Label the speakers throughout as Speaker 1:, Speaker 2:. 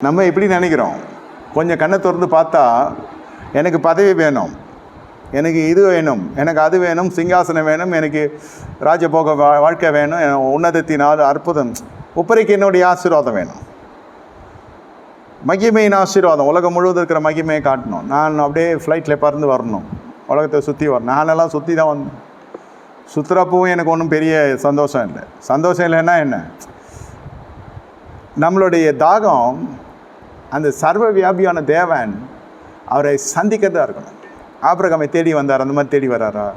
Speaker 1: நம்ம எப்படி நினைக்கிறோம்? கொஞ்சம் கண்ணை திறந்து பார்த்தா எனக்கு பதவி வேணும் எனக்கு இது வேணும் எனக்கு அது வேணும் சிங்காசனம் வேணும் எனக்கு ராஜபோக வா- வாழ்க்கை வேணும் உன்னதத்தினால் அற்புதம். ஒப்பரைக்கு என்னுடைய ஆசீர்வாதம் வேணும். மகிமையின் ஆசீர்வாதம். உலகம் முழுவதும் இருக்கிற மகிமையை காட்டணும். நான் அப்படியே ஃப்ளைட்டில் பறந்து வரணும். உலகத்தை சுற்றி வரணும். நானெல்லாம் சுற்றி தான் வந்தேன் சுற்றுறப்பவும் எனக்கு ஒன்றும் பெரிய சந்தோஷம் இல்லை. சந்தோஷம் இல்லைன்னா என்ன? நம்மளுடைய தாகம் அந்த சர்வ வியாபியான தேவன் அவரை சந்திக்கிறதா இருக்கணும். ஆபிரகாமை தேடி வந்தார்? அந்த மாதிரி தேடி வராரா?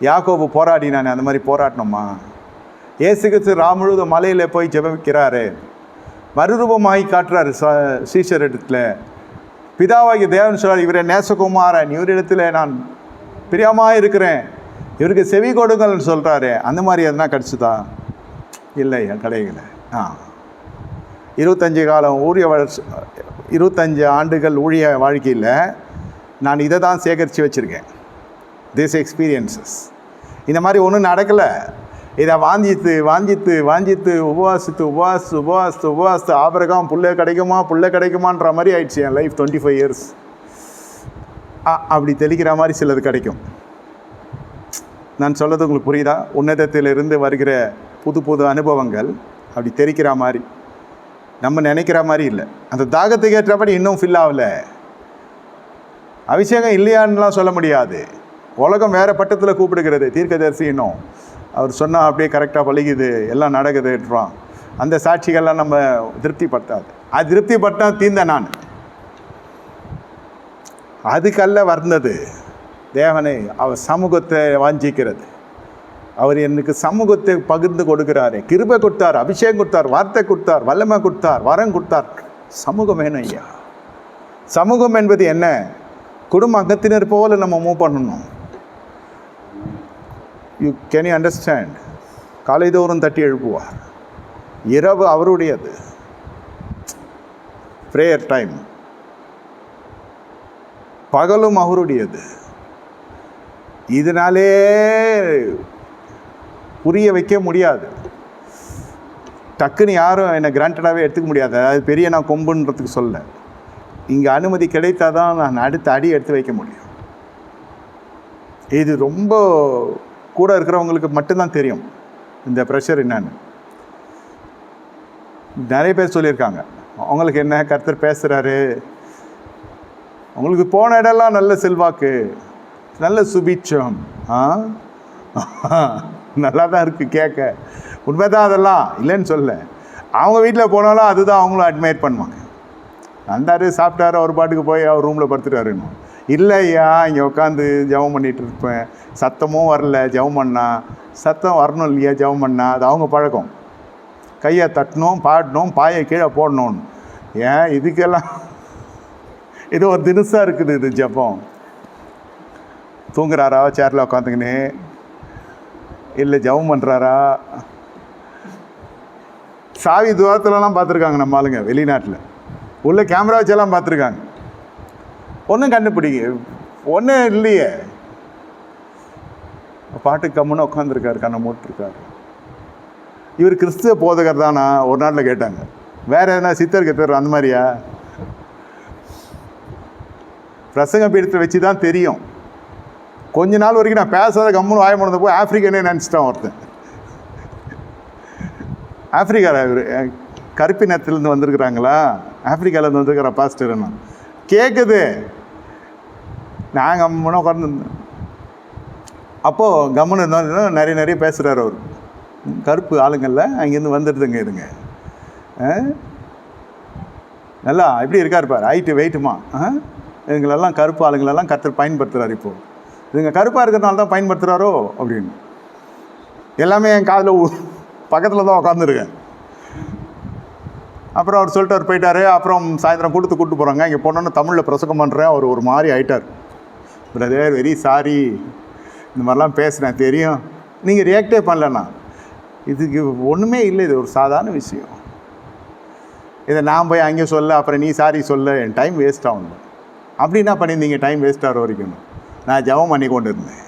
Speaker 1: யாக்கோபு போராடினானே அந்த மாதிரி போராட்டணுமா ஏசு கிறிஸ்து ராம் மலையில் போய் ஜெபிக்கிறாரு. மறுரூபமாகி காட்டுறாரு ச சீஷர் இடத்துல. பிதாவாகிய தேவன் சொல்கிறார் இவரை நேசகுமாரன் இவரிடத்துல நான் பிரியமாக இருக்கிறேன். இவருக்கு செவி கொடுங்கள்னு சொல்கிறாரு அந்த மாதிரி எதுனா கிடச்சிதா? இல்லை கிடைக்கல ஆ. இருபத்தஞ்சு காலம் ஊழிய வளர்ச்சி இருபத்தஞ்சு ஆண்டுகள் ஊழிய வாழ்க்கையில் நான் இதை தான் சேகரித்து வச்சுருக்கேன். திஸ் எக்ஸ்பீரியன்சஸ் இந்த மாதிரி ஒன்றும் நடக்கலை. இதை வாஞ்சித்து வாஞ்சித்து வாஞ்சித்து உபவாசித்து உபவாசித்து உபவாசித்து உபவாசித்து ஆபரகம் புள்ள கிடைக்குமா புள்ள கிடைக்குமான்ற மாதிரி ஆயிடுச்சு என் லைஃப் டுவெண்ட்டி ஃபைவ் இயர்ஸ் அப்படி தெளிக்கிற மாதிரி சிலது கிடைக்கும். நான் சொல்கிறது உங்களுக்கு புரியுதா? உன்னதத்திலிருந்து வருகிற புது புது அனுபவங்கள் அப்படி தெரிக்கிற மாதிரி. நம்ம நினைக்கிற மாதிரி இல்லை. அந்த தாகத்துக்கு ஏற்றபடி இன்னும் ஃபில் ஆகல. அபிஷேகம் இல்லையான்லாம் சொல்ல முடியாது. உலகம் வேறு பட்டத்தில் கூப்பிடுகிறது. தீர்க்கதரிசி இன்னும். அவர் சொன்னால் அப்படியே கரெக்டாக பழகிது. எல்லாம் நடக்குதுன்றான். அந்த சாட்சிகள்லாம் நம்ம திருப்திப்படுத்தாது. அது திருப்திப்பட்டால் தீர்ந்த நான். அதுக்கல்ல வர்ந்தது. தேவனை அவர் சமூகத்தை வாஞ்சிக்கிறது. அவர் எனக்கு சமூகத்தை பகிர்ந்து கொடுக்கிறாரு. கிருபை கொடுத்தார் அபிஷேகம் கொடுத்தார் வார்த்தை கொடுத்தார் வல்லமை கொடுத்தார் வரம் கொடுத்தார். சமூகம் வேணும் ஐயா? சமூகம் என்பது என்ன? குடும்ப அங்கத்தினர் போல நம்ம மூவ் பண்ணணும். யூ கேன் யூ அண்டர்ஸ்டாண்ட் காலைதோறும் தட்டி எழுப்புவார். இரவு அவருடையது. ப்ரேயர் டைம் பகலும் அவருடையது. இதனாலே புரிய வைக்க முடியாது. டக்குன்னு யாரும் என்னை கிராண்டடாகவே எடுத்துக்க முடியாது. அதாவது பெரிய நான் கொம்புன்றதுக்கு சொல்ல. இங்கே அனுமதி கிடைத்தால் தான் நான் அடுத்த அடி எடுத்து வைக்க முடியும். இது ரொம்ப கூட இருக்கிறவங்களுக்கு மட்டும்தான் தெரியும். இந்த ப்ரெஷர் என்னன்னு. நிறைய பேர் சொல்லியிருக்காங்க. அவங்களுக்கு என்ன? கர்த்தர் பேசுகிறாரு அவங்களுக்கு போன இடம்லாம் நல்ல செல்வாக்கு. நல்ல சுபீட்சம். ஆ? நல்லா தான் இருக்குது கேட்க உண்மை தான் அதெல்லாம். இல்லைன்னு சொல்ல அவங்க வீட்டில் போனாலும் அதுதான் அவங்களும் அட்மையர் பண்ணுவாங்க. வந்தார் சாப்பிட்டாரு அவர் பாட்டுக்கு போய் அவர் ரூமில் படுத்துட்டாருன்னு இல்லை ஐயா இங்கே உட்காந்து ஜெபம் பண்ணிகிட்டு இருப்பேன். சத்தமும் வரல ஜெபம் பண்ணா. சத்தம் வரணும் இல்லையா ஜெபம் பண்ணா? அது அவங்க பழக்கம். கையை தட்டணும் பாடணும் பாயை கீழே போடணும்னு ஏன்? இதுக்கெல்லாம் இது ஒரு தினுசாக இருக்குது இது ஜெபம். தூங்குறாரா? சேரில் உட்காந்துக்கின்னு இல்லை ஜெபம் பண்ணுறாரா சாவி தூரத்துலலாம் பார்த்துருக்காங்க நம்ம ஆளுங்க வெளிநாட்டில். உள்ள கேமரா வச்செல்லாம் பார்த்துருக்காங்க. ஒன்றும் கண்டுபிடிங்க ஒன்றும் இல்லையே. பாட்டு கம்முன்னு உட்காந்துருக்காரு கண்ணை மூட்டிருக்காரு இவர் கிறிஸ்துவ போதகர் தானா? ஒரு நாட்டில் கேட்டாங்க. வேறு எதனா சித்தர் கத்தர் அந்த மாதிரியா? பிரசங்க பீடத்தை வச்சு தான் தெரியும். கொஞ்ச நாள் வரைக்கும் நான் பேசாத கம்முன்னு வாய முடிந்த போய் ஆஃப்ரிக்கனே நினச்சிட்டான் ஒருத்தன். ஆப்பிரிக்காரா இவர் கருப்பினத்திலேருந்து வந்திருக்கிறாங்களா? ஆப்பிரிக்காவிலேருந்து வந்திருக்கிற என்ன? கேட்குது நான் கம்முன்னு உட்காந்துருந்தேன் அப்போது கம்முன்னு இருந்தோம் நிறைய நிறைய பேசுகிறார் அவர். கருப்பு ஆளுங்கள்ல அங்கேருந்து வந்துடுதுங்க இதுங்க. ஆ? நல்லா எப்படி இருக்கார் பார். ஹைட்டு வெயிட்டுமா? ஆ இதுங்களெல்லாம் கருப்பு ஆளுங்களெல்லாம் கத்தர் பயன்படுத்துகிறார் இப்போது இதுங்க கருப்பாக இருக்கிறதுனால தான் பயன்படுத்துகிறாரோ அப்படின்னு. எல்லாமே என் காதில் பக்கத்தில் தான் உட்காந்துருக்கேன் அப்புறம் அவர் சொல்லிட்டு அவர் போயிட்டார். அப்புறம் சாயந்தரம் கொடுத்து கூப்பிட்டு போகிறாங்க இங்கே போனோன்னு தமிழில் பிரசங்கம் பண்ணுறேன் அவர் ஒரு மாதிரி ஆயிட்டார். பிரதர் வெரி சாரி இந்த மாதிரிலாம் பேசுகிறேன் தெரியும். நீங்கள் ரியாக்டே பண்ணலண்ணா. இதுக்கு ஒன்றுமே இல்லை. இது ஒரு சாதாரண விஷயம். இதை நான் போய் அங்கே சொல்ல அப்புறம் நீ சாரி சொல்ல என் டைம் வேஸ்ட் ஆகணும் அப்படி என்ன பண்ணியிருந்தீங்க? டைம் வேஸ்ட் ஆகிற வரைக்கும். நான் ஜெபம் பண்ணி கொண்டு இருந்தேன்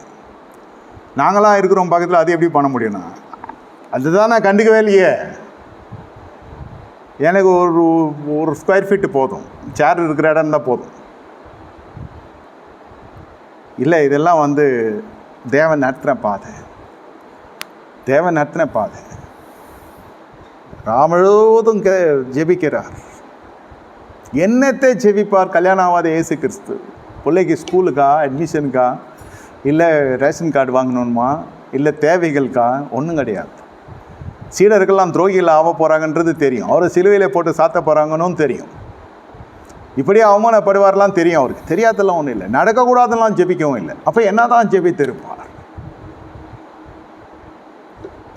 Speaker 1: நாங்களாம் இருக்கிறோம் பக்கத்தில் அது எப்படி பண்ண முடியும்ண்ணா அதுதான் நான் கண்டுக்கவே இல்லையே. எனக்கு ஒரு ஒரு ஸ்கொயர் ஃபீட்டு போதும். சேர் இருக்கிற இடம் இருந்தால் போதும். இல்லை இதெல்லாம் வந்து தேவன் நடத்தின பாதை. தேவன் நடத்தின பாதை. ராமழுவதும் கே ஜெபிக்கிறார். என்னத்தை ஜெபிப்பார் கல்யாணம் ஆகாத இயேசு கிறிஸ்து? பிள்ளைக்கு ஸ்கூலுக்கா அட்மிஷனுக்கா இல்லை ரேஷன் கார்டு வாங்கணுமா இல்லை தேவைகளுக்கா ஒன்றும் கிடையாது. சீடர்கள்லாம் துரோகிகள் ஆக போகிறாங்கன்றது தெரியும். அவரை சிலுவையில் போட்டு சாத்த போகிறாங்கன்னு தெரியும். இப்படி அவமானப்படுவார்லாம் தெரியும் அவருக்கு. தெரியாதெல்லாம் ஒன்றும் இல்லை. நடக்கக்கூடாதெல்லாம் ஜெபிக்கவும் இல்லை. அப்போ என்ன தான் ஜெபித்திருப்பார்?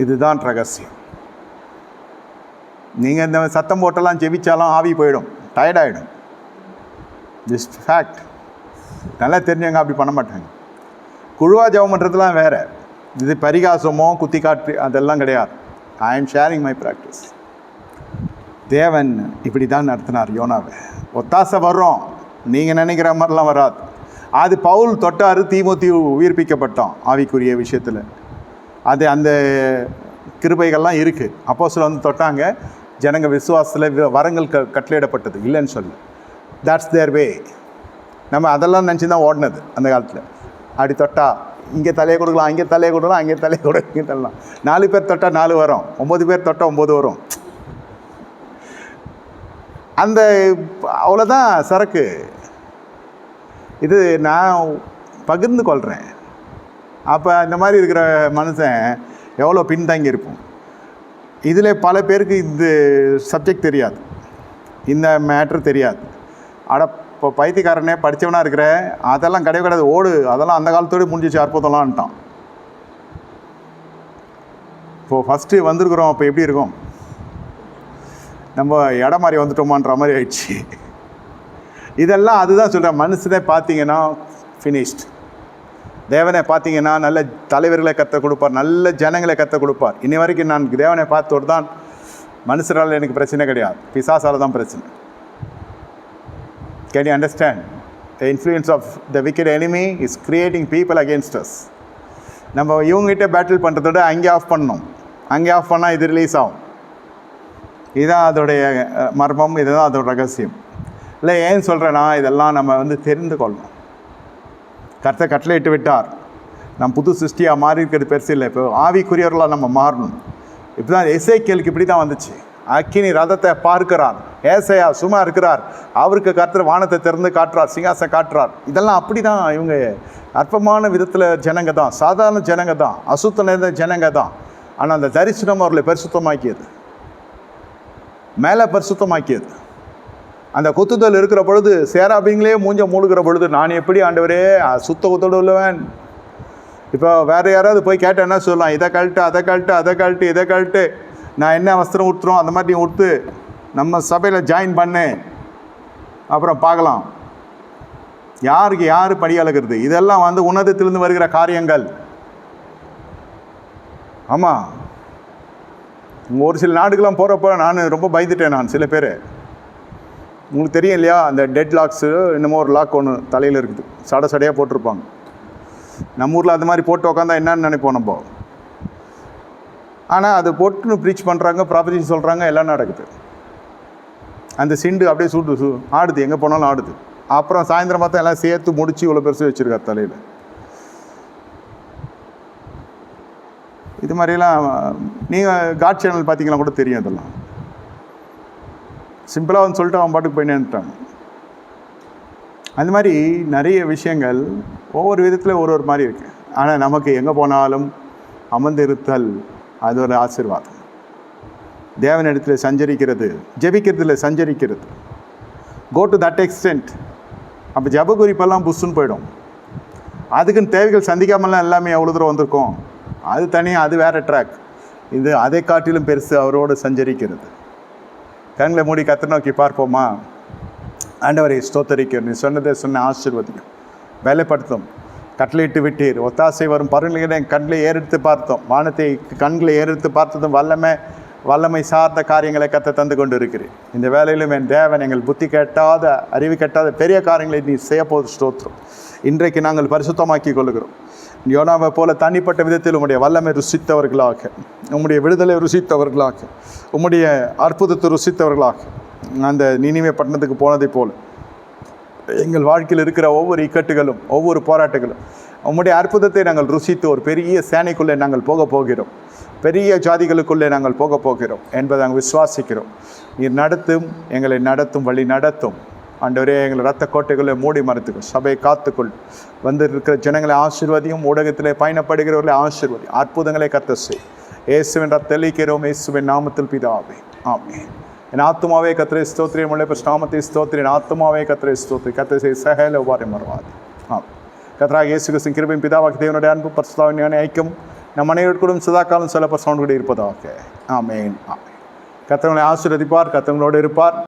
Speaker 1: இதுதான் ரகசியம். நீங்கள் இந்த சத்தம் போட்டெல்லாம் ஜெபிச்சாலும் ஆவி போயிடும். டயர்டாயிடும் திஸ் ஃபேக்ட் நல்லா தெரிஞ்சவங்க அப்படி பண்ண மாட்டாங்க. குழுவா ஜெபம் பண்ணுறதுலாம் வேறு. இது பரிகாசமோ குத்தி காட்டு அதெல்லாம் கிடையாது. I am sharing my practice தேவன் இப்படி தான் நடத்தினார் யோனாவை. ஒத்தாசை வர்றோம். நீங்கள் நினைக்கிற மாதிரிலாம் வராது. அது பவுல் தொட்டார் தீமூத்தி உயிர்ப்பிக்கப்பட்டோம் ஆவிக்குரிய விஷயத்தில். அது அந்த கிருபைகள்லாம் இருக்குது அப்போ சில வந்து தொட்டாங்க. ஜனங்க விசுவாசத்தில் வரங்கள் க கட்டளையிடப்பட்டது. இல்லைன்னு சொல்லு தட்ஸ் தேர் வே நம்ம அதெல்லாம் நினச்சி தான் ஓடினது அந்த காலத்தில். அப்படி தொட்டா இங்கே தலையை கொடுக்கலாம் அங்கே தலையை கொடுக்கலாம் அங்கே தலையை கொடு இங்கே தள்ளலாம். நாலு பேர் தொட்டால் நாலு வரும். ஒம்பது பேர் தொட்டால் ஒம்பது வரும். அந்த அவ்வளோதான் சரக்கு. இது நான் பகிர்ந்து கொள்கிறேன் அப்போ இந்த மாதிரி இருக்கிற மனுஷன் எவ்வளோ பின்தங்கி இருப்போம் இதில் பல பேருக்கு இந்த சப்ஜெக்ட் தெரியாது. இந்த மேட்ரு தெரியாது. அட இப்போ பைத்தியக்காரனே படித்தவனாக இருக்கிற அதெல்லாம் கிடையவே கிடையாது. ஓடு அதெல்லாம் அந்த காலத்தோடு முடிஞ்சிச்சு அற்புதம்லான்ட்டான். இப்போது ஃபஸ்ட்டு வந்திருக்கிறோம் அப்போ எப்படி இருக்கும்? நம்ம இடம் மாதிரி வந்துட்டோமான்ற மாதிரி ஆயிடுச்சு. இதெல்லாம் அதுதான் சொல்கிறேன் மனுஷனே பார்த்தீங்கன்னா ஃபினிஷ்ட் தேவனை பார்த்தீங்கன்னா நல்ல தலைவர்களை கற்றுக் கொடுப்பார் நல்ல ஜனங்களை கற்றுக் கொடுப்பார். இன்னி வரைக்கும் நான் தேவனை பார்த்தோடு தான் மனுஷரால் எனக்கு பிரச்சனை கிடையாது. பிசாசால தான் பிரச்சனை. Can you understand the influence of the wicked enemy is creating people against us. நம்ம இவங்ககிட்ட பேட்டில் பண்ணுறதோட அங்கே ஆஃப் பண்ணணும். அங்கே ஆஃப் பண்ணால் இது ரிலீஸ் ஆகும். இதுதான் அதோடைய மர்மம். இதுதான் அதோட ரகசியம். இல்லை ஏன் சொல்கிறேன்னா இதெல்லாம் நம்ம வந்து தெரிந்து கொள்ளணும். கருத்தை கட்டளையிட்டு விட்டார். நம் புது சிருஷ்டியாக மாறி இருக்கிறது பெருசு இல்லை. இப்போ ஆவிக்குரியவர்களாக நம்ம மாறணும். இப்படி தான் இசைக்கேலுக்கு இப்படி தான் வந்துச்சு. அக்கினி ரதத்தை பார்க்கிறார் ஏசையா சும்மா இருக்கிறார். அவருக்கு கர்த்தர் வானத்தை திறந்து காட்டுறார் சிங்காசம் காட்டுறார். இதெல்லாம் அப்படி தான் இவங்க அற்பமான விதத்தில் ஜனங்க தான். சாதாரண ஜனங்க தான். அசுத்தம் நிறைந்த ஜனங்க தான். ஆனால் அந்த தரிசனம் அவர்களை பரிசுத்தமாக்கியது. மேலே பரிசுத்தமாக்கியது. அந்த குத்துதல் இருக்கிற பொழுது சேராபிங்களே மூஞ்ச மூடுகிற பொழுது நான் எப்படி ஆண்டவரே சுத்த குத்தோடு உள்ளவன்? இப்போ வேறு யாராவது போய் கேட்டால் என்ன சொல்லலாம்? இதை கழட்டு அதை கழட்டு அதை கழட்டு இதை கழட்டு. நான் என்ன வஸ்திரம் உடுத்துறோம் அந்த மாதிரி நீ உடுத்து நம்ம சபையில் ஜாயின் பண்ணு. அப்புறம் பார்க்கலாம். யாருக்கு யார் படி அழகிறது? இதெல்லாம் வந்து உன்னதத்திலிருந்து வருகிற காரியங்கள். ஆமாம் ஒரு சில நாடுக்கெல்லாம் போகிறப்போ நான் ரொம்ப பயந்துட்டேன் நான் சில பேர். உங்களுக்கு தெரியும் இல்லையா? அந்த டெட் லாக்ஸு இன்னமும் ஒரு லாக் ஒன்று தலையில் இருக்குது. சட சடையாக போட்டிருப்பாங்க. நம்ம ஊரில் அது மாதிரி போட்டு உக்காந்தா என்னன்னு நினைப்போம் நம்ம. ஆனால் அது போட்டுன்னு ப்ரீச் பண்ணுறாங்க ப்ராப்பர்ட்டி சொல்கிறாங்க எல்லாம் நடக்குது. அந்த சிண்டு அப்படியே சூட்டு சூ ஆடுது. எங்கே போனாலும் ஆடுது. அப்புறம் சாயந்தரம் பார்த்தா எல்லாம் சேர்த்து முடித்து இவ்வளோ பெருசு வச்சுருக்காரு தலையில். இது மாதிரிலாம் நீங்கள் காட் சேனல் பார்த்தீங்கன்னா கூட தெரியும் அதெல்லாம். சிம்பிளாக வந்து சொல்லிட்டு அவன் பாட்டுக்கு போய் அந்த மாதிரி நிறைய விஷயங்கள் ஒவ்வொரு விதத்தில் ஒரு ஒரு மாதிரி இருக்குது ஆனால் நமக்கு எங்கே போனாலும் அமர்ந்திருத்தல் அது ஒரு ஆசீர்வாதம். தேவனிடத்தில் சஞ்சரிக்கிறது ஜெபிக்கிறதுல சஞ்சரிக்கிறது. கோ டு தட் எக்ஸ்டென்ட் அப்போ ஜப குறிப்பெல்லாம் புஷ்ஷுன்னு போயிடும். அதுக்குன்னு தேவைகள் சந்திக்காமலாம் எல்லாமே எவ்வளோ தூரம் வந்திருக்கோம்? அது தனியாக அது வேறு ட்ராக் இது அதை காட்டிலும் பெருசு அவரோடு சஞ்சரிக்கிறது. கண்களை மூடி கத்த நோக்கி பார்ப்போமா? ஆண்டவரை ஸ்தோத்தரிக்க நீ சொன்னதை சொன்ன ஆசீர்வதிக்கும் வேலைப்படுத்தும். கட்டளையிட்டு விட்டீர். ஒத்தாசை வரும் பருநிலைகளை கண்களை ஏறெடுத்து பார்த்தோம். வானத்தை கண்களை ஏறெடுத்து பார்த்ததும் வல்லமை வல்லமை சார்ந்த காரியங்களை கத்த தந்து கொண்டு இருக்கிறேன் இந்த வேலையிலும் என் தேவன் எங்கள் புத்தி கெட்டாத அறிவு கெட்டாத பெரிய காரியங்களை நீ செய்ய போது ஸ்தோத்திரம். இன்றைக்கு நாங்கள் பரிசுத்தமாக்கி கொள்கிறோம் யோனாவை போல தனிப்பட்ட விதத்தில் உம்முடைய வல்லமை ருசித்தவர்களாக உம்முடைய விடுதலை ருசித்தவர்களாக உம்முடைய அற்புதத்தை ருசித்தவர்களாக அந்த நினைவே பட்டணத்துக்கு போனதைப் போல் எங்கள் வாழ்க்கையில் இருக்கிற ஒவ்வொரு இக்கட்டுகளும் ஒவ்வொரு போராட்டங்களும் உம்முடைய அற்புதத்தை நாங்கள் ருசித்து ஒரு பெரிய சேனைக்குள்ளே நாங்கள் போக போகிறோம். பெரிய ஜாதிகளுக்குள்ளே நாங்கள் போக போகிறோம் என்பதை நாங்கள் விசுவாசிக்கிறோம். நீர் நடத்தும் எங்களை நடத்தும் வழி நடத்தும். ஆண்டவரே எங்கள் ரத்த கோட்டைகளை மூடி மறுத்துக்கும் சபையை காத்துக்கொள். வந்திருக்கிற ஜனங்களை ஆசீர்வதியும் ஊடகத்திலே பயணப்படுகிறவர்களை ஆசீர்வதி. அற்புதங்களை கத்த செய். இயேசுவின் ரத்தளிக்கிறோம் இயேசுவின் நாமத்தில் பிதாவே. ஆமே என் ஆத்மாவே கத்திரை ஸ்தோத்திரி முள்ளை நாமத்தை ஸ்தோத்திரி என் ஆத்மாவே கத்திரை ஸ்தோத்ரி கத்திரை செய் சகல உபாரி மறவாது. ஆம் கத்ராக இயேசு கிறிஸ்துவின் கிருபையும் பிதாவாக தேவனுடைய அன்பு பரிசுத்தாவின் ஐக்கும் நம் அனைவருக்கும் சதா காலம் சில பிரசவன் கூட இருப்பதாக. ஆமேன். ஆமேன். கத்தவங்களை ஆசீர்வதிப்பார் கத்தவங்களோடு இருப்பார்.